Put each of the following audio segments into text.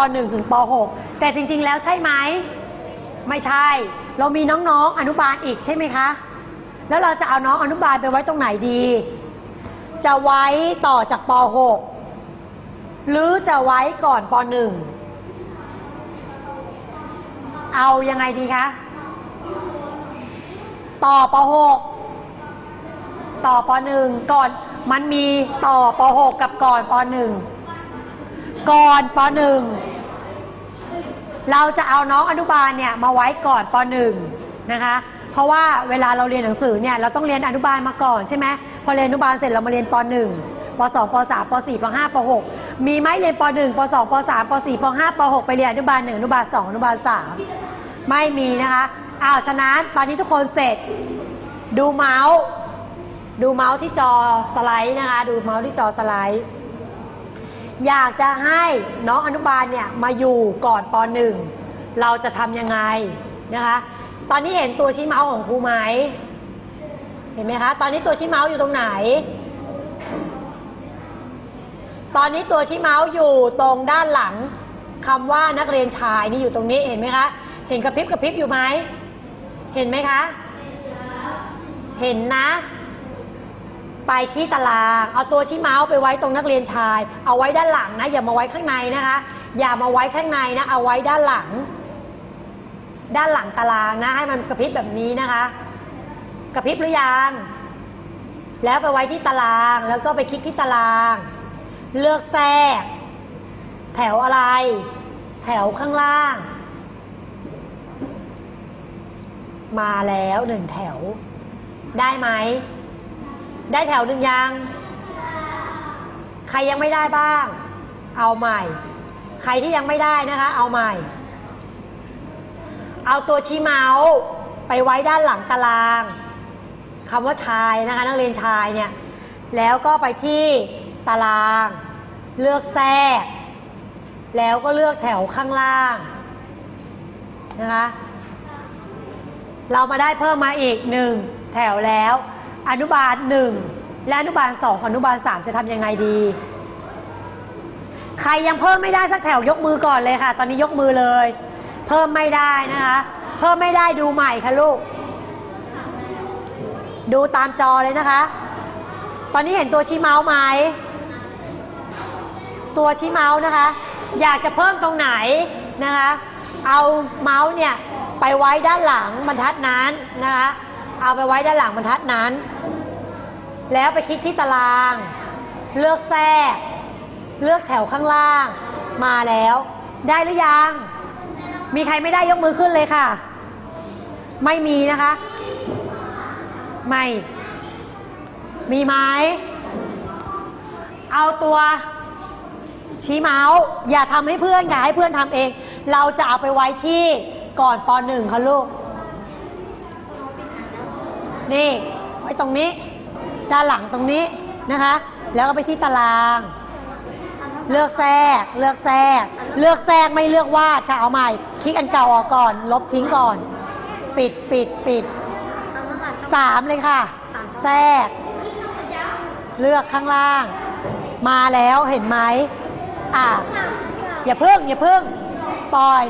ป .1 ถึงป .6 แต่จริง ๆ แล้วใช่ไหม ไม่ใช่ เรามีน้องๆ อนุบาลอีกใช่ไหมคะ แล้วเราจะเอาน้องอนุบาลไปไว้ตรงไหนดี จะไว้ต่อจากป .6 หรือจะไว้ก่อนป .1 เอายังไงดีคะ ต่อป .6 ต่อป .1 ก่อนมันมีต่อป .6 กับก่อนป .1 ก่อนป .1 เราจะเอาน้องอนุบาลเนี่ยมาไว้ก่อนป .1 นะคะ เพราะว่าเวลาเราเรียนหนังสือเนี่ยเราต้องเรียนอนุบาลมาก่อนใช่ไหมพอเรียนอนุบาลเสร็จเรามาเรียนป .1 ป .2 ป .3 ป .4 ป .5 ป .6 มีไหมเรียนป .1 ป 2 ป 3 ป 4 ป 5 ป .6 ไปเรียนอนุบาล1อนุบาล2อนุบาล3ไม่มีนะคะอ้าวฉะนั้นตอนนี้ทุกคนเสร็จดูเมาส์ดูเมาส์ที่จอสไลด์นะคะ ดูเมาส์ที่จอสไลด์ อยากจะให้น้องอนุบาลเนี่ยมาอยู่ก่อนป .1 เราจะทำยังไงนะคะ ตอนนี้เห็นตัวชี้เมาส์ของครูไหมเห็นไหมคะ ตอนนี้ตัวชี้เมาส์อยู่ตรงไหน ตอนนี้ตัวชี้เมาส์อยู่ตรงด้านหลังคำว่านักเรียนชายนี่อยู่ตรงนี้เห็นไหมคะ เห็นกระพริบกระพริบอยู่ไหม เห็นไหมคะ เห็นนะ ไปที่ตาราง เอาตัวชี้เมาส์ไปไว้ตรงนักเรียนชาย เอาไว้ด้านหลังนะ อย่ามาไว้ข้างในนะคะ อย่ามาไว้ข้างในนะ เอาไว้ด้านหลัง ด้านหลังตารางนะ ให้มันกระพริบแบบนี้นะคะ กระพริบหรือยัง แล้วไปไว้ที่ตาราง แล้วก็ไปคลิกที่ตาราง เลือกแทรก แถวอะไร แถวข้างล่าง มาแล้วหนึ่งแถว ได้ไหม ได้แถวหนึ่งยัง ใครยังไม่ได้บ้าง เอาใหม่ ใครที่ยังไม่ได้นะคะ เอาใหม่ เอาตัวชี้เมาส์ไปไว้ด้านหลังตารางคำว่าชายนะคะ นักเรียนชายเนี่ย แล้วก็ไปที่ตาราง เลือกแทรก แล้วก็เลือกแถวข้างล่างนะคะ เรามาได้เพิ่มมาอีกหนึ่งแถวแล้ว อนุบาลหนึ่งและอนุบาลสองอนุบาลสามจะทำยังไงดี ใครยังเพิ่มไม่ได้สักแถวยกมือก่อนเลยค่ะ ตอนนี้ยกมือเลย เพิ่มไม่ได้นะคะ เพิ่มไม่ได้ดูใหม่ค่ะลูก ดูตามจอเลยนะคะ ตอนนี้เห็นตัวชี้เมาส์ไหม ตัวชี้เมาส์นะคะ อยากจะเพิ่มตรงไหนนะคะ เอาเมาส์เนี่ยไปไว้ด้านหลังบรรทัดนั้นนะคะ เอาไปไว้ด้านหลังบรรทัดนั้น แล้วไปคลิกที่ตาราง เลือกแทรก เลือกแถวข้างล่าง มาแล้ว ได้หรือยัง มีใครไม่ได้ยกมือขึ้นเลยค่ะ ไม่มีนะคะ ไม่ มีไหมเอาตัวชี้เมาส์อย่าทำให้เพื่อนอย่าให้เพื่อนทำเอง เราจะเอาไปไว้ที่ก่อนปหนึ่งค่ะลูก นี่ ไว้ตรงนี้ ด้านหลังตรงนี้นะคะ แล้วก็ไปที่ตาราง เลือกแทรก เลือกแทรก เลือกแทรกไม่เลือกวาดค่ะ เอาใหม่ คลิกอันเก่าออกก่อน ลบทิ้งก่อน ปิดปิดปิดสามเลยค่ะ แทรก เลือกข้างล่าง มาแล้วเห็นไหมอะอย่าเพิ่งอย่าเพิ่งปล่อย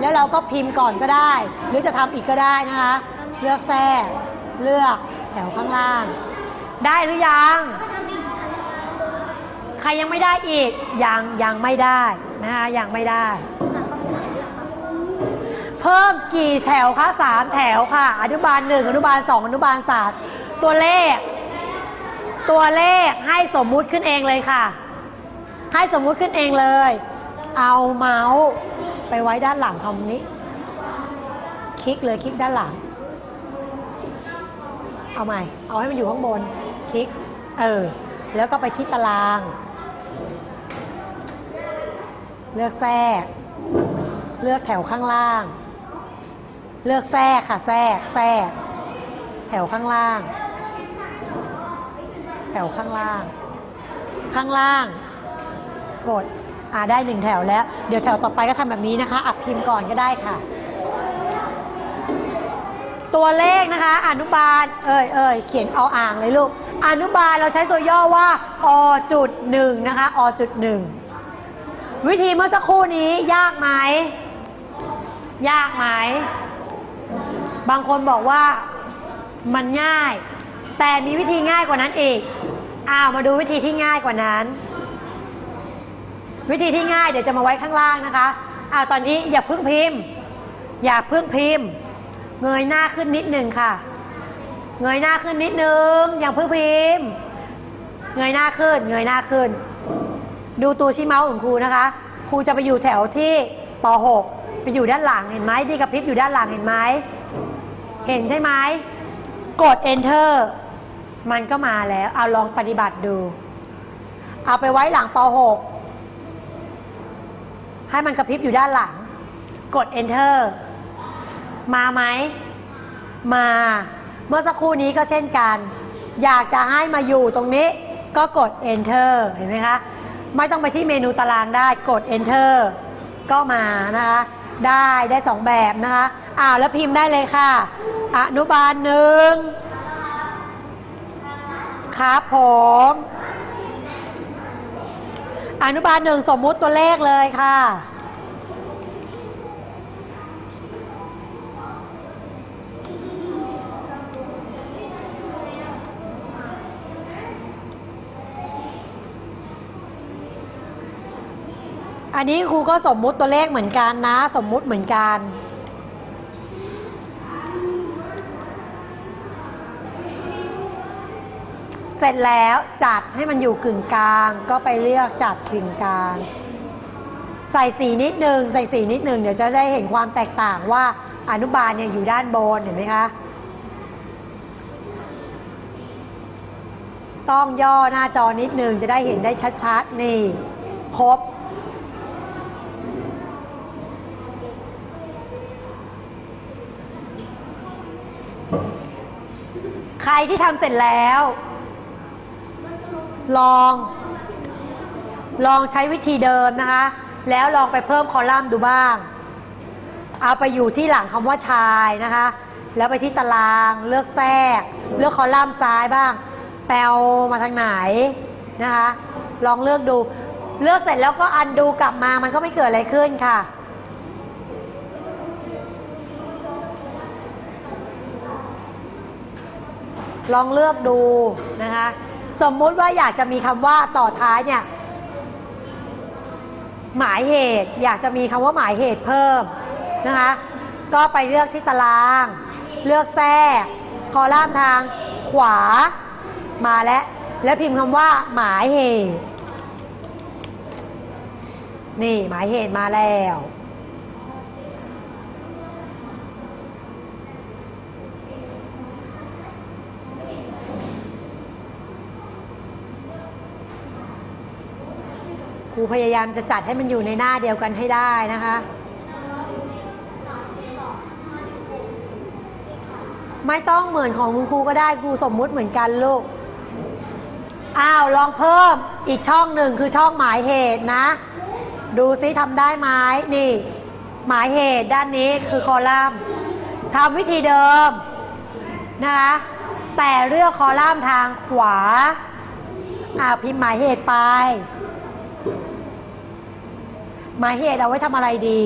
แล้วเราก็พิมพ์ก่อนก็ได้ หรือจะทำอีกก็ได้นะคะ เลือกแทรก เลือกแถวข้างล่าง ได้หรือยัง ใครยังไม่ได้อีก ยังยังไม่ได้นะคะยังไม่ได้ เพิ่มกี่แถวคะสามแถวค่ะ อนุบาลหนึ่งอนุบาลสองอนุบาลสามตัวเลข ตัวเลขให้สมมุติขึ้นเองเลยค่ะ ให้สมมุติขึ้นเองเลย เอาเมาส์ไปไว้ด้านหลังคำนี้ คลิกเลยคลิกด้านหลัง เอาใหม่ เอาให้มันอยู่ข้างบน คลิก เออ แล้วก็ไปที่ตาราง เลือกแทรก เลือกแถวข้างล่าง เลือกแทรกค่ะ แทรก แทรก แถวข้างล่าง แถวข้างล่าง ข้างล่าง กด อ่าได้หนึ่งแถวแล้ว เดี๋ยวแถวต่อไปก็ทำแบบนี้นะคะ อับพิมพ์ก่อนก็ได้ค่ะ ตัวเลขนะคะ อนุบาล เอ่ยเอ่ยเขียนเอาอ่างเลยลูก อนุบาลเราใช้ตัวย่อว่าอจุดหนึ่งนะคะอจุดหนึ่งวิธีเมื่อสักครู่นี้ยากไหม ยากไหม บางคนบอกว่ามันง่าย แต่มีวิธีง่ายกว่านั้นอีกอ้าวมาดูวิธีที่ง่ายกว่านั้น วิธีที่ง่ายเดี๋ยวจะมาไว้ข้างล่างนะคะอ้าวตอนนี้อย่าเพึ่งพิมพ์ อย่าเพึ่งพิมพ์ เงยหน้าขึ้นนิดหนึ่งค่ะ เงยหน้าขึ้นนิดนึงอย่างเพึ่งพิมพ์ เงยหน้าขึ้น เงยหน้าขึ้น ดูตัวชี้เมาส์ของครูนะคะ ครูจะไปอยู่แถวที่ป .6 ไปอยู่ด้านหลังเห็นไหมที่กระพริบอยู่ด้านหลังเห็นไหมเห็นใช่ไหมกด enter มันก็มาแล้วเอาลองปฏิบัติดู เอาไปไว้หลังป .6 ให้มันกระพริบอยู่ด้านหลัง กด enter มาไหม มา เมื่อสักครู่นี้ก็เช่นกัน อยากจะให้มาอยู่ตรงนี้ก็กด enter เห็นไหมคะ ไม่ต้องไปที่เมนูตารางได้กด enter ก็มานะคะ ได้ได้สองแบบนะคะอ้าวแล้วพิมพ์ได้เลยค่ะ อนุบาลหนึ่งครับผม อนุบาลหนึ่งสมมุติตัวเลขเลยค่ะ อันนี้ครูก็สมมุติตัวเลขเหมือนกันนะ สมมุติเหมือนกัน เสร็จแล้วจัดให้มันอยู่กึ่งกลาง ก็ไปเลือกจัดกึ่งกลาง ใส่สีนิดหนึ่งใส่สีนิดหนึ่งเดี๋ยวจะได้เห็นความแตกต่างว่าอนุบาลเนี่ยอยู่ด้านบนเห็นไหมคะต้องย่อหน้าจอนิดหนึ่งจะได้เห็นได้ชัดๆ นี่ ครบ ใคร ที่ทำเสร็จแล้ว ลอง ลองใช้วิธีเดิมนะคะ แล้วลองไปเพิ่มคอลัมน์ดูบ้าง เอาไปอยู่ที่หลังคำว่าชายนะคะ แล้วไปที่ตารางเลือกแทรก เลือกคอลัมน์ซ้ายบ้าง แปลมาทางไหนนะคะ ลองเลือกดู เลือกเสร็จแล้วก็อันดูกลับมามันก็ไม่เกิดอะไรขึ้นค่ะ ลองเลือกดูนะคะ สมมุติว่าอยากจะมีคำว่าต่อท้ายเนี่ย หมายเหตุอยากจะมีคำว่าหมายเหตุเพิ่มนะคะ ก็ไปเลือกที่ตาราง เลือกแทรกคอลัมทางขวามาแล้ว แล้วพิมพ์คำว่า หมายเหตุ นี่หมายเหตุมาแล้ว ครูพยายามจะจัดให้มันอยู่ในหน้าเดียวกันให้ได้นะคะ ไม่ต้องเหมือนของคุณครูก็ได้ครูสมมุติเหมือนกันลูก อ้าว ลองเพิ่มอีกช่องหนึ่งคือช่องหมายเหตุนะ ดูซิทำได้ไหมนี่ หมายเหตุด้านนี้คือคอลัมน์ทำวิธีเดิมนะคะแต่เลือกคอลัมน์ทางขวาอ่าพิมพ์หมายเหตุไป หมายเหตุเอาไว้ทำอะไรดี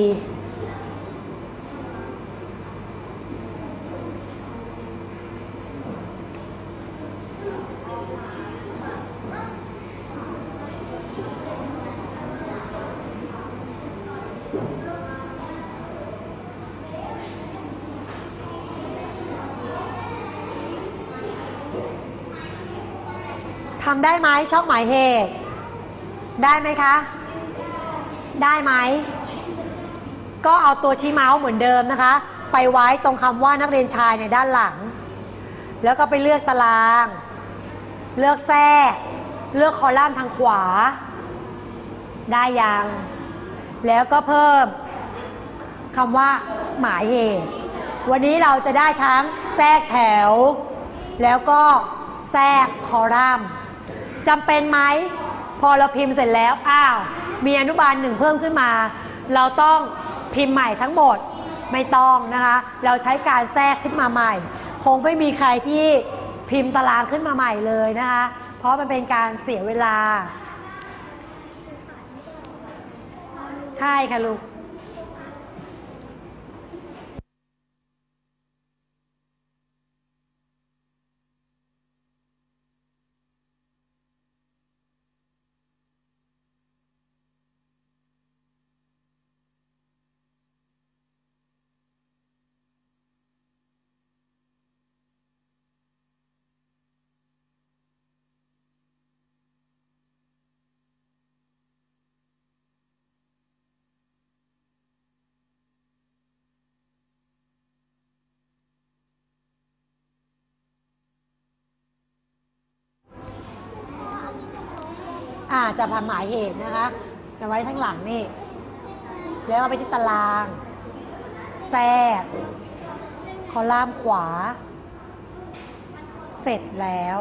ทำได้ไหมช่องหมายเหตุ ได้ไหมคะ ได้ไหม ก็เอาตัวชี้เมาส์เหมือนเดิมนะคะ ไปไว้ตรงคำว่านักเรียนชายในด้านหลัง แล้วก็ไปเลือกตาราง เลือกแทรก เลือกคอลัมน์ทางขวา ได้ยัง แล้วก็เพิ่มคำว่าหมายเหตุ วันนี้เราจะได้ทั้งแทรกแถว แล้วก็แทรกคอลัมน์จำเป็นไหม พอเราพิมพ์เสร็จแล้ว อ้าว มีอนุบาลหนึ่งเพิ่มขึ้นมา เราต้องพิมพ์ใหม่ทั้งหมดไม่ต้องนะคะ เราใช้การแทรกขึ้นมาใหม่ คงไม่มีใครที่พิมพ์ตารางขึ้นมาใหม่เลยนะคะ เพราะมันเป็นการเสียเวลา ใช่ค่ะลูก อ่าจะพาหมายเหตุนะคะจะไว้ข้างหลังนี่ แล้วเอาไปที่ตาราง แทรกคอลัมน์ขวา เสร็จแล้ว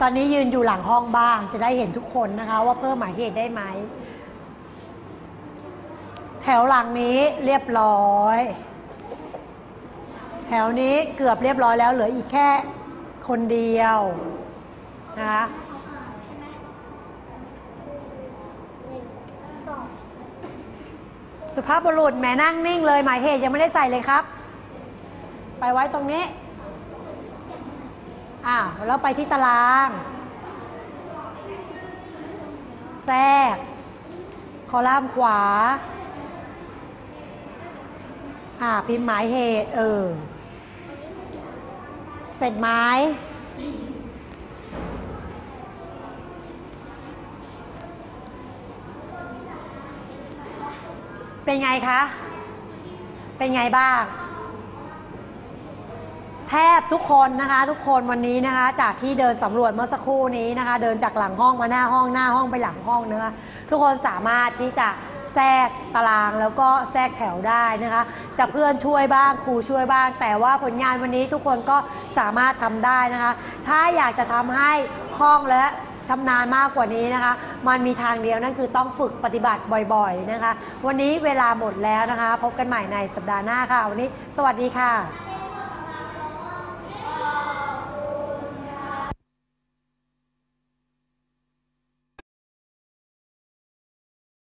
ตอนนี้ยืนอยู่หลังห้องบ้าง จะได้เห็นทุกคนนะคะ ว่าเพิ่มหมายเหตุได้ไหม แถวหลังนี้เรียบร้อย แถวนี้เกือบเรียบร้อยแล้วเหลืออีกแค่คนเดียวนะคะสุภาพบุรุษแม่นั่งนิ่งเลย หมายเหตุยังไม่ได้ใส่เลยครับ ไปไว้ตรงนี้ อ่าแล้วไปที่ตาราง แทรก คอลัมน์ขวา อ่า พิมพ์หมายเหตุ เออ เสร็จไหมเป็นไงคะ เป็นไงบ้าง ทบทุกคนนะคะ ทุกคนวันนี้นะคะ จากที่เดินสำรวจเมื่อสักครู่นี้นะคะ เดินจากหลังห้องมาหน้าห้องหน้าห้องไปหลังห้องนะคะทุกคนสามารถที่จะแทรกตารางแล้วก็แทรกแถวได้นะคะ จะเพื่อนช่วยบ้างครูช่วยบ้าง แต่ว่าผลงานวันนี้ทุกคนก็สามารถทำได้นะคะ ถ้าอยากจะทำให้คล่องและชำนาญมากกว่านี้นะคะ มันมีทางเดียวนั่นคือต้องฝึกปฏิบัติบ่อยๆนะคะ วันนี้เวลาหมดแล้วนะคะ พบกันใหม่ในสัปดาห์หน้าค่ะ วันนี้สวัสดีค่ะ